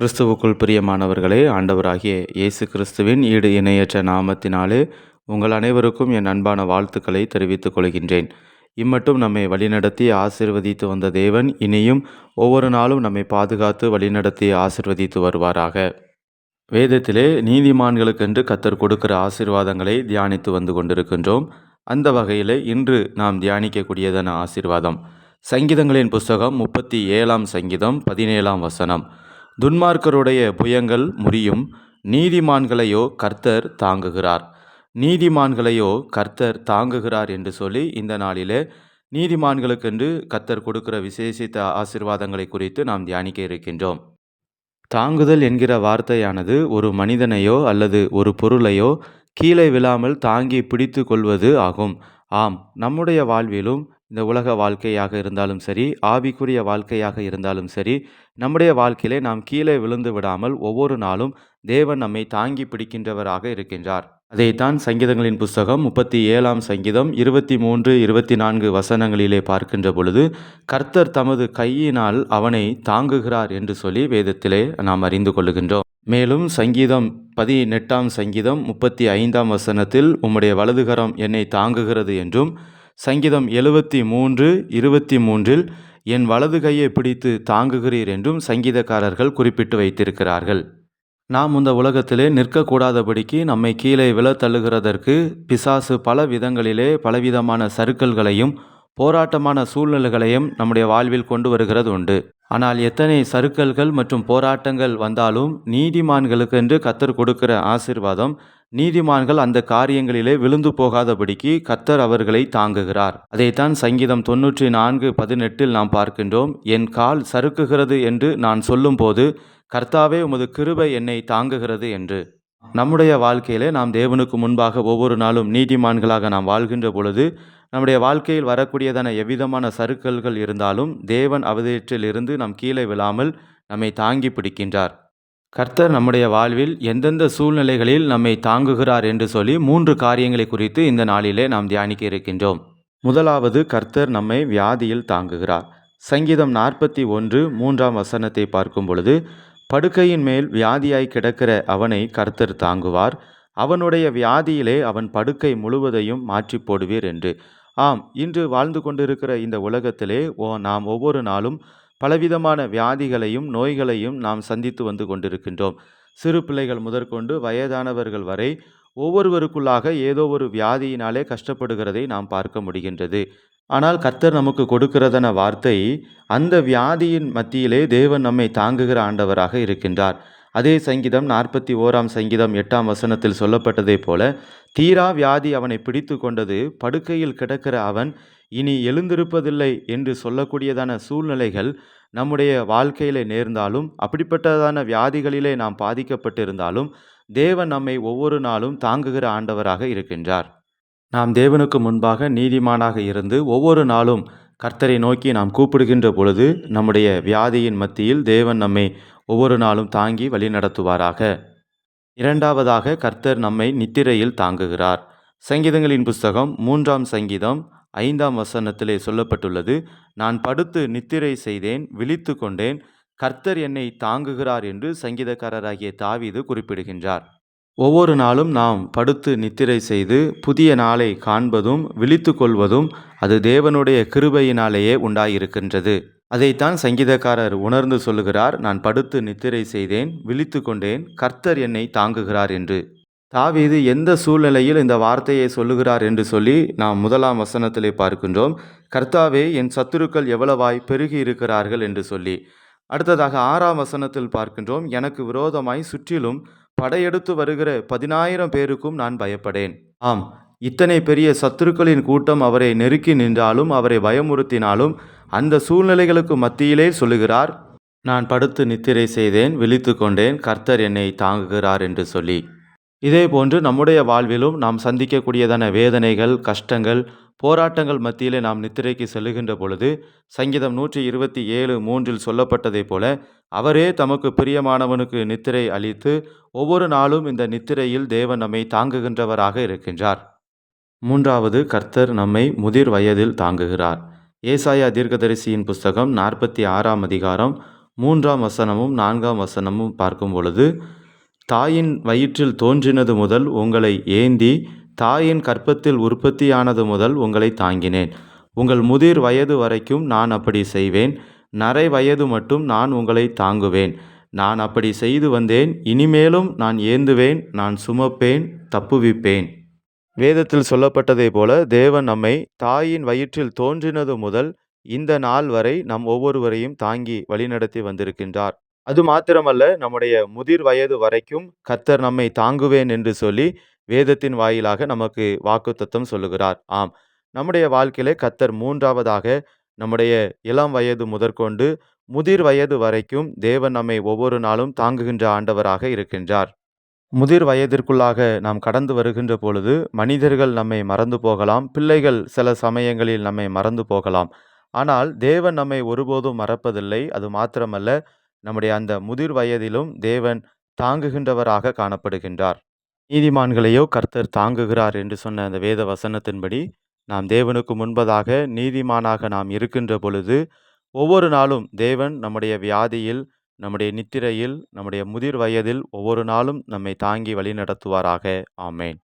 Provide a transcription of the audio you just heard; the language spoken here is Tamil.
கிறிஸ்துவுக்குள் பிரியமானவர்களே ஆண்டவராகிய இயேசு கிறிஸ்துவின் ஈடு இணையற்ற நாமத்தினாலே உங்கள் அனைவருக்கும் என் அன்பான வாழ்த்துக்களை தெரிவித்துக் கொள்கின்றேன். இம்மட்டும் நம்மை வழிநடத்தி ஆசிர்வதித்து வந்த தேவன் இனியும் ஒவ்வொரு நாளும் நம்மை பாதுகாத்து வழிநடத்தி ஆசிர்வதித்து வருவாராக. வேதத்திலே நீதிமான்களுக்கென்று கத்தர் கொடுக்கிற ஆசீர்வாதங்களை தியானித்து வந்து கொண்டிருக்கின்றோம். அந்த வகையில் இன்று நாம் தியானிக்கக்கூடியதான ஆசிர்வாதம். சங்கீதங்களின் புஸ்தகம் முப்பத்தி ஏழாம் சங்கீதம் பதினேழாம் வசனம். துன்மார்க்கருடைய புயங்கள் முறியும் நீதிமான்களையோ கர்த்தர் தாங்குகிறார். நீதிமான்களையோ கர்த்தர் தாங்குகிறார் என்று சொல்லி இந்த நாளிலே நீதிமான்களுக்கென்று கர்த்தர் கொடுக்கிற விசேஷித்த ஆசீர்வாதங்களை குறித்து நாம் தியானிக்க இருக்கின்றோம். தாங்குதல் என்கிற வார்த்தையானது ஒரு மனிதனையோ அல்லது ஒரு பொருளையோ கீழே விழாமல் தாங்கி பிடித்து கொள்வது ஆகும். ஆம் நம்முடைய வாழ்விலும் இந்த உலக வாழ்க்கையாக இருந்தாலும் சரி ஆவிக்குரிய வாழ்க்கையாக இருந்தாலும் சரி நம்முடைய வாழ்க்கையிலே நாம் கீழே விழுந்து விடாமல் ஒவ்வொரு நாளும் தேவன் நம்மை தாங்கி பிடிக்கின்றவராக இருக்கின்றார். அதைத்தான் சங்கீதங்களின் புஸ்தகம் முப்பத்தி ஏழாம் சங்கீதம் இருபத்தி மூன்று இருபத்தி நான்கு வசனங்களிலே பார்க்கின்ற பொழுது கர்த்தர் தமது கையினால் அவனை தாங்குகிறார் என்று சொல்லி வேதத்திலே நாம் அறிந்து கொள்ளுகின்றோம். மேலும் சங்கீதம் பதினெட்டாம் சங்கீதம் முப்பத்தி ஐந்தாம் வசனத்தில் உம்முடைய வலதுகரம் என்னை தாங்குகிறது என்றும் சங்கீதம் எழுபத்தி மூன்று இருபத்தி மூன்றில் என் வலது கையை பிடித்து தாங்குகிறீர் என்றும் சங்கீதக்காரர்கள் குறிப்பிட்டு வைத்திருக்கிறார்கள். நாம் இந்த உலகத்திலே நிற்கக்கூடாதபடிக்கு நம்மை கீழே விழ தள்ளுகிறதற்கு பிசாசு பல விதங்களிலே பலவிதமான சறுக்கல்களையும் போராட்டமான சூழ்நிலைகளையும் நம்முடைய வாழ்வில் கொண்டு வருகிறது உண்டு. ஆனால் எத்தனை சறுக்கல்கள் மற்றும் போராட்டங்கள் வந்தாலும் நீதிமான்களுக்கென்று கத்தர் கொடுக்கிற ஆசிர்வாதம் நீதிமான்கள் அந்த காரியங்களிலே விழுந்து போகாதபடிக்கு கத்தர் அவர்களை தாங்குகிறார். அதைத்தான் சங்கீதம் தொன்னூற்றி நான்கு பதினெட்டில் நாம் பார்க்கின்றோம். என் கால் சறுக்குகிறது என்று நான் சொல்லும்போது கர்த்தாவே உமது கிருபை என்னை தாங்குகிறது என்று. நம்முடைய வாழ்க்கையிலே நாம் தேவனுக்கு முன்பாக ஒவ்வொரு நாளும் நீதிமான்களாக நாம் வாழ்கின்ற பொழுது நம்முடைய வாழ்க்கையில் வரக்கூடியதான எவ்விதமான சறுக்கல்கள் இருந்தாலும் தேவன் அவதேற்றிலிருந்து நம் கீழே விழாமல் நம்மை தாங்கி பிடிக்கின்றார். கர்த்தர் நம்முடைய வாழ்வில் எந்தெந்த சூழ்நிலைகளில் நம்மை தாங்குகிறார் என்று சொல்லி மூன்று காரியங்களை குறித்து இந்த நாளிலே நாம் தியானிக்க இருக்கின்றோம். முதலாவது கர்த்தர் நம்மை வியாதியில் தாங்குகிறார். சங்கீதம் நாற்பத்தி ஒன்று மூன்றாம் வசனத்தை பார்க்கும் பொழுது படுக்கையின் மேல் வியாதியாய் கிடக்கிற அவனை கர்த்தர் தாங்குவார். அவனுடைய வியாதியிலே அவன் படுக்கை முழுவதையும் மாற்றி போடுவீர் என்று. ஆம் இன்று வாழ்ந்து கொண்டிருக்கிற இந்த உலகத்திலே ஓ நாம் ஒவ்வொரு நாளும் பலவிதமான வியாதிகளையும் நோய்களையும் நாம் சந்தித்து வந்து கொண்டிருக்கின்றோம். சிறு பிள்ளைகள் முதற்கொண்டு வயதானவர்கள் வரை ஒவ்வொருவருக்குள்ளாக ஏதோ ஒரு வியாதியினாலே கஷ்டப்படுகிறதை நாம் பார்க்க முடிகின்றது. ஆனால் கர்த்தர் நமக்கு கொடுக்கிறதன வார்த்தை அந்த வியாதியின் மத்தியிலே தேவன் நம்மை தாங்குகிற ஆண்டவராக இருக்கின்றார். அதே சங்கீதம் நாற்பத்தி ஓராம் சங்கீதம் எட்டாம் வசனத்தில் சொல்லப்பட்டதைப் போல தீரா வியாதி அவனை பிடித்து கொண்டது படுக்கையில் கிடக்கிற அவன் இனி எழுந்திருப்பதில்லை என்று சொல்லக்கூடியதான சூழ்நிலைகள் நம்முடைய வாழ்க்கையிலே நேர்ந்தாலும் அப்படிப்பட்டதான வியாதிகளிலே நாம் பாதிக்கப்பட்டிருந்தாலும் தேவன் நம்மை ஒவ்வொரு நாளும் தாங்குகிற ஆண்டவராக இருக்கின்றார். நாம் தேவனுக்கு முன்பாக நீதிமானாக இருந்து ஒவ்வொரு நாளும் கர்த்தரை நோக்கி நாம் கூப்பிடுகின்ற பொழுது நம்முடைய வியாதியின் மத்தியில் தேவன் நம்மை ஒவ்வொரு நாளும் தாங்கி வழிநடத்துவாராக. இரண்டாவதாக கர்த்தர் நம்மை நித்திரையில் தாங்குகிறார். சங்கீதங்களின் புஸ்தகம் மூன்றாம் சங்கீதம் ஐந்தாம் வசனத்திலே சொல்லப்பட்டுள்ளது நான் படுத்து நித்திரை செய்தேன் விழித்து கொண்டேன் கர்த்தர் என்னை தாங்குகிறார் என்று சங்கீதக்காரராகிய தாவீது குறிப்பிடுகின்றார். ஒவ்வொரு நாளும் நாம் படுத்து நித்திரை செய்து புதிய நாளை காண்பதும் விழித்து கொள்வதும் அது தேவனுடைய கிருபையினாலேயே உண்டாயிருக்கின்றது. அதைத்தான் சங்கீதக்காரர் உணர்ந்து சொல்லுகிறார் நான் படுத்து நித்திரை செய்தேன் விழித்து கொண்டேன் கர்த்தர் என்னை தாங்குகிறார் என்று. தாவீது எந்த சூழ்நிலையில் இந்த வார்த்தையை சொல்லுகிறார் என்று சொல்லி நாம் முதலாம் வசனத்திலே பார்க்கின்றோம். கர்த்தாவே என் சத்துருக்கள் எவ்வளவாய் பெருகி இருக்கிறார்கள்? என்று சொல்லி. அடுத்ததாக ஆறாம் வசனத்தில் பார்க்கின்றோம். எனக்கு விரோதமாய் சுற்றிலும் படையெடுத்து வருகிற பதினாயிரம் பேருக்கும் நான் பயப்படேன். ஆம். இத்தனை பெரிய சத்துருக்களின் கூட்டம் அவரை நெருக்கி நின்றாலும் அவரை பயமுறுத்தினாலும் அந்த சூழ்நிலைகளுக்கு மத்தியிலே சொல்லுகிறார் நான் படுத்து நித்திரை செய்தேன் விழித்து கொண்டேன் கர்த்தர் என்னை தாங்குகிறார் என்று சொல்லி. இதே போன்று நம்முடைய வாழ்விலும் நாம் சந்திக்கக்கூடியதான வேதனைகள் கஷ்டங்கள் போராட்டங்கள் மத்தியிலே நாம் நித்திரைக்கு செல்லுகின்ற பொழுது சங்கீதம் நூற்றி இருபத்தி ஏழு மூன்றில் சொல்லப்பட்டதைப் போல அவரே தமக்கு பிரியமானவனுக்கு நித்திரை அளித்து ஒவ்வொரு நாளும் இந்த நித்திரையில் தேவன் நம்மை தாங்குகின்றவராக இருக்கின்றார். மூன்றாவது கர்த்தர் நம்மை முதிர் வயதில் தாங்குகிறார். ஏசாயா தீர்க்கதரிசியின் புஸ்தகம் நாற்பத்தி ஆறாம் அதிகாரம் மூன்றாம் வசனமும் நான்காம் வசனமும் பார்க்கும் பொழுது தாயின் வயிற்றில் தோன்றினது முதல் உங்களை ஏந்தி தாயின் கற்பத்தில் உற்பத்தியானது முதல் உங்களை தாங்கினேன். உங்கள் முதிர் வயது வரைக்கும் நான் அப்படி செய்வேன். நரை வயது மட்டும் நான் உங்களை தாங்குவேன். நான் அப்படி செய்து வந்தேன். இனிமேலும் நான் ஏந்துவேன். நான் சுமப்பேன். தப்புவிப்பேன். வேதத்தில் சொல்லப்பட்டதை போல தேவன் நம்மை தாயின் வயிற்றில் தோன்றினது முதல் இந்த நாள் வரை நம் ஒவ்வொருவரையும் தாங்கி வழிநடத்தி வந்திருக்கின்றார். அது மாத்திரமல்ல நம்முடைய முதிர் வயது வரைக்கும் கத்தர் நம்மை தாங்குவேன் என்று சொல்லி வேதத்தின் வாயிலாக நமக்கு வாக்குத்தத்தம் சொல்லுகிறார். ஆம். நம்முடைய வாழ்க்கையிலே கத்தர் மூன்றாவதாக நம்முடைய இளம் வயது முதற்கொண்டு முதிர் வயது வரைக்கும் தேவன் நம்மை ஒவ்வொரு நாளும் தாங்குகின்ற ஆண்டவராக இருக்கின்றார். முதிர் வயதிற்குள்ளாக நாம் கடந்து வருகின்ற பொழுது மனிதர்கள் நம்மை மறந்து போகலாம் பிள்ளைகள் சில சமயங்களில் நம்மை மறந்து போகலாம். ஆனால் தேவன் நம்மை ஒருபோதும் மறப்பதில்லை. அது மாத்திரமல்ல நம்முடைய அந்த முதிர் வயதிலும் தேவன் தாங்குகின்றவராக காணப்படுகின்றார். நீதிமான்களையோ கர்த்தர் தாங்குகிறார் என்று சொன்ன அந்த வேத வசனத்தின்படி நாம் தேவனுக்கு முன்பதாக நீதிமானாக நாம் இருக்கின்ற பொழுது ஒவ்வொரு நாளும் தேவன் நம்முடைய வியாதியில் நம்முடைய நித்திரையில் நம்முடைய முதிர் வயதில் ஒவ்வொரு நாளும் நம்மை தாங்கி வழிநடத்துவாராக. ஆமேன்.